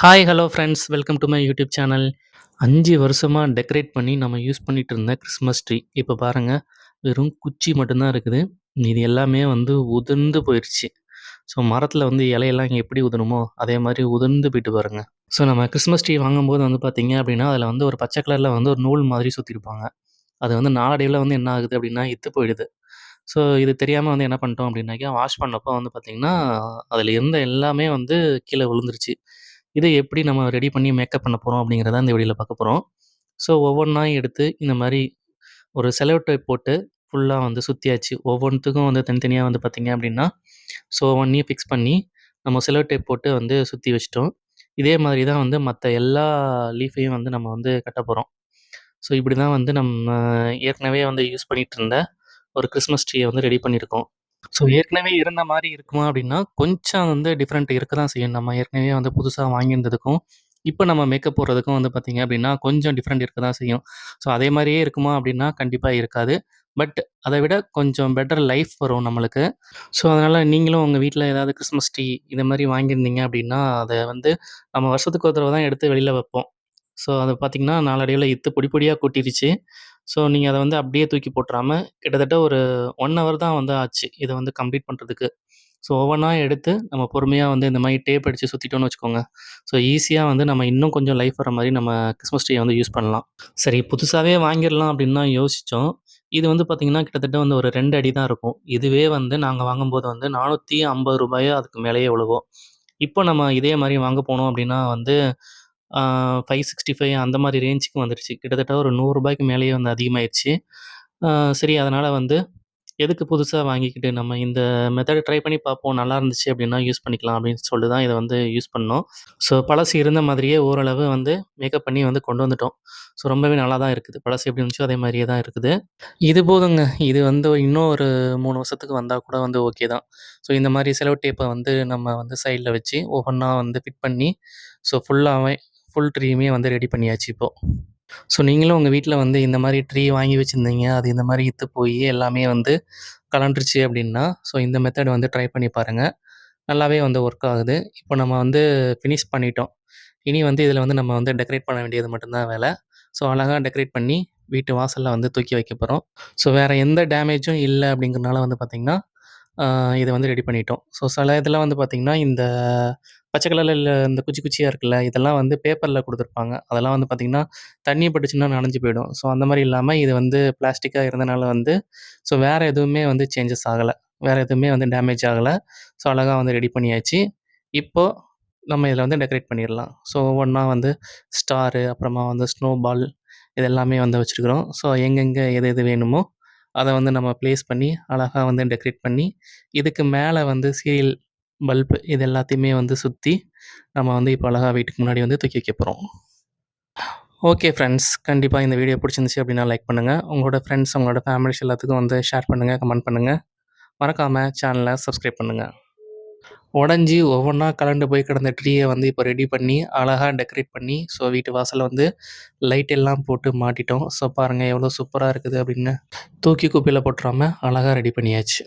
Hi hello friends welcome to my YouTube channel அஞ்சு வருஷமாக decorate பண்ணி நம்ம யூஸ் பண்ணிட்டு இருந்த கிறிஸ்மஸ் ட்ரீ இப்போ பாருங்கள் வெறும் குச்சி மட்டும்தான் இருக்குது. இது எல்லாமே வந்து உதிர்ந்து போயிடுச்சு ஸோ மரத்தில் வந்து இலையெல்லாம் எப்படி உதணுமோ அதே மாதிரி உதிர்ந்து போயிட்டு பாருங்கள் ஸோ நம்ம கிறிஸ்மஸ் ட்ரீ வாங்கும்போது வந்து பார்த்தீங்க அப்படின்னா அதில் வந்து ஒரு பச்சை கலரில் வந்து ஒரு நூல் மாதிரி சுற்றிருப்பாங்க அது வந்து நாளடைவில் வந்து என்ன ஆகுது அப்படின்னா இத்து போயிடுது. ஸோ இது தெரியாமல் வந்து என்ன பண்ணிட்டோம் அப்படின்னாக்கா வாஷ் பண்ணப்போ வந்து பார்த்திங்கன்னா அதில் இருந்த எல்லாமே வந்து கீழே விழுந்துருச்சு. இதை எப்படி நம்ம ரெடி பண்ணி மேக்கப் பண்ண போகிறோம் அப்படிங்கிறத இந்த வீடியோவில் பார்க்க போகிறோம் ஸோ ஒவ்வொன்றா எடுத்து இந்த மாதிரி ஒரு செலவு டேப் போட்டு ஃபுல்லாக வந்து சுற்றியாச்சு ஒவ்வொன்றுத்துக்கும் வந்து தனித்தனியாக வந்து பார்த்திங்க அப்படின்னா ஸோ ஒவ்வொன்றையும் ஃபிக்ஸ் பண்ணி நம்ம செலவு டேப் போட்டு வந்து சுற்றி வச்சிட்டோம். இதே மாதிரி தான் வந்து மற்ற எல்லா லீஃபையும் வந்து நம்ம வந்து கட்ட போகிறோம் ஸோ இப்படி தான் வந்து நம்ம ஏற்கனவே வந்து யூஸ் பண்ணிகிட்டு இருந்த ஒரு கிறிஸ்மஸ் ட்ரீயை வந்து ரெடி பண்ணியிருக்கோம். ஸோ ஏற்கனவே இருந்த மாதிரி இருக்குமா அப்படின்னா, கொஞ்சம் வந்து டிஃப்ரெண்ட் இருக்க தான் செய்யும். நம்ம ஏற்கனவே வந்து புதுசாக வாங்கியிருந்ததுக்கும், இப்போ நம்ம மேக்கப் போடுறதுக்கும் வந்து பார்த்தீங்க அப்படின்னா, கொஞ்சம் டிஃப்ரெண்ட் இருக்க தான் செய்யும். ஸோ அதே மாதிரியே இருக்குமா அப்படின்னா, கண்டிப்பாக இருக்காது. பட் அதை விட கொஞ்சம் பெட்டர் லைஃப் வரும் நம்மளுக்கு. ஸோ அதனால் நீங்களும் உங்கள் வீட்டில் ஏதாவது கிறிஸ்மஸ் ட்ரீ இது மாதிரி வாங்கியிருந்தீங்க அப்படின்னா, அதை வந்து நம்ம வருஷத்துக்கு ஒரு தடவை தான் எடுத்து வெளியில் வைப்போம். ஸோ அதை பார்த்தீங்கன்னா, நாளடைவில் இத்து பொடி பொடியாக கொட்டிருச்சு. ஸோ நீங்கள் அத வந்து அப்படியே தூக்கி போட்டுறாம, கிட்டத்தட்ட ஒரு 1 ஹவர் தான் வந்து ஆச்சு. இத வந்து கம்ப்ளீட் பண்றதுக்கு. ஸோ ஒவ்வொன்னா எடுத்து நம்ம பொறுமையா வந்து இந்த மாரி டேப் அடிச்சு சுத்திட்டோம்னு வச்சுக்கோங்க. ஸோ ஈஸியா வந்து நம்ம இன்னும் கொஞ்சம் லைஃப் வர மாரி நம்ம கிறிஸ்மஸ் ட்ரீய வந்து யூஸ் பண்ணலாம். சரி புதுசாவே வாங்கிடலாம் அப்படின்னு தான் யோசிச்சோம். இது வந்து பார்த்தீங்கன்னா, கிட்டத்தட்ட வந்து ஒரு 2 அடி தான் இருக்கும். இதுவே வந்து நாங்க வாங்கும்போது வந்து ரூ. 450 அதுக்கு மேலேயே விழுகும். இப்போ நம்ம இதே மாரி வாங்க போனோம் அப்படின்னா வந்து ஃபைவ் சிக்ஸ்டி ஃபைவ் அந்த மாதிரி ரேஞ்சுக்கு வந்துடுச்சு கிட்டத்தட்ட ஒரு நூறுரூபாய்க்கு மேலேயே வந்து அதிகமாயிடுச்சு சரி அதனால் வந்து எதுக்கு புதுசாக வாங்கிக்கிட்டு நம்ம இந்த மெத்தடை ட்ரை பண்ணி பார்ப்போம். நல்லா இருந்துச்சு அப்படின்னா யூஸ் பண்ணிக்கலாம் அப்படின்னு சொல்லி தான் இதை வந்து யூஸ் பண்ணோம். ஸோ பழசு இருந்த மாதிரியே ஓரளவு வந்து மேக்கப் பண்ணி வந்து கொண்டு வந்துட்டோம். ஸோ ரொம்பவே நல்லா தான் இருக்குது. பழசு எப்படி இருந்துச்சோ அதே மாதிரியே தான் இருக்குது. இது போதுங்க. இது வந்து இன்னும் ஒரு மூணு வருஷத்துக்கு வந்தால் கூட வந்து ஓகே தான். ஸோ இந்த மாதிரி செலவு டேப்பை வந்து நம்ம வந்து சைடில் வச்சு ஒவ்வொன்றா வந்து ஃபிட் பண்ணி ஸோ ஃபுல்லாகவே ஃபுல் ட்ரீயுமே வந்து ரெடி பண்ணியாச்சு இப்போது ஸோ நீங்களும் உங்கள் வீட்டில் வந்து இந்த மாதிரி ட்ரீ வாங்கி வச்சுருந்தீங்க அது இந்த மாதிரி இத்து போய் எல்லாமே வந்து கலண்டுருச்சு அப்படின்னா, ஸோ இந்த மெத்தட் வந்து ட்ரை பண்ணி பாருங்க. நல்லாவே வந்து ஒர்க் ஆகுது. இப்போ நம்ம வந்து ஃபினிஷ் பண்ணிட்டோம். இனி வந்து இதில் வந்து நம்ம வந்து டெக்கரேட் பண்ண வேண்டியது மட்டும்தான் வேலை ஸோ அழகாக டெக்கரேட் பண்ணி வீட்டு வாசலில் வந்து தூக்கி வைக்க போகிறோம் ஸோ வேறு எந்த டேமேஜும் இல்லை அப்படிங்கிறனால வந்து பார்த்திங்கன்னா இதை வந்து ரெடி பண்ணிட்டோம். ஸோ சில இதெல்லாம் வந்து பார்த்தீங்கன்னா, இந்த பச்சை கலரில் இந்த குச்சி குச்சியாக இருக்குல்ல, இதெல்லாம் வந்து பேப்பரில் கொடுத்துருப்பாங்க. அதெல்லாம் வந்து பார்த்திங்கன்னா தண்ணி பட்டுச்சுன்னா நனைஞ்சு போயிடும். ஸோ அந்த மாதிரி இல்லாமல் இது வந்து பிளாஸ்டிக்காக இருந்தனால வந்து ஸோ வேறு எதுவுமே வந்து சேஞ்சஸ் ஆகலை. வேறு எதுவுமே வந்து டேமேஜ் ஆகலை. ஸோ அழகாக வந்து ரெடி பண்ணியாச்சு. இப்போ நம்ம இதில் வந்து டெக்கரேட் பண்ணிடலாம். ஸோ ஒவ்வொன்றா வந்து ஸ்டாரு, அப்புறமா வந்து ஸ்னோ பால் இதெல்லாமே வந்து வச்சுருக்குறோம். ஸோ எங்கெங்கே எது எது வேணுமோ, அதை வந்து நம்ம ப்ளேஸ் பண்ணி அழகாக வந்து டெக்கரேட் பண்ணி, இதுக்கு மேலே வந்து சீரியல் பல்ப் இது எல்லாத்தையுமே வந்து சுற்றி நம்ம வந்து இப்போ அழகாக வீட்டுக்கு முன்னாடி வந்து தூக்கி வைக்க போகிறோம் ஓகே ஃப்ரெண்ட்ஸ். கண்டிப்பாக இந்த வீடியோ பிடிச்சிருந்துச்சி அப்படின்னா லைக் பண்ணுங்கள் உங்களோட ஃப்ரெண்ட்ஸ், உங்களோட ஃபேமிலிஸ் எல்லாத்துக்கும் வந்து ஷேர் பண்ணுங்கள் கமெண்ட் பண்ணுங்க. மறக்காமல் சேனலை சப்ஸ்கிரைப் பண்ணுங்கள் உடஞ்சி ஒவ்வொன்றா கலண்டு போய் கிடந்த ட்ரீயை வந்து இப்போ ரெடி பண்ணி, அழகாக டெக்கரேட் பண்ணி, ஸோ வீட்டு வாசலில் வந்து லைட் எல்லாம் போட்டு மாட்டிட்டோம். ஸோ பாருங்கள் எவ்வளோ சூப்பராக இருக்குது அப்படின்னு. தூக்கி குப்பையில் போட்டுறாம அழகாக ரெடி பண்ணியாச்சு.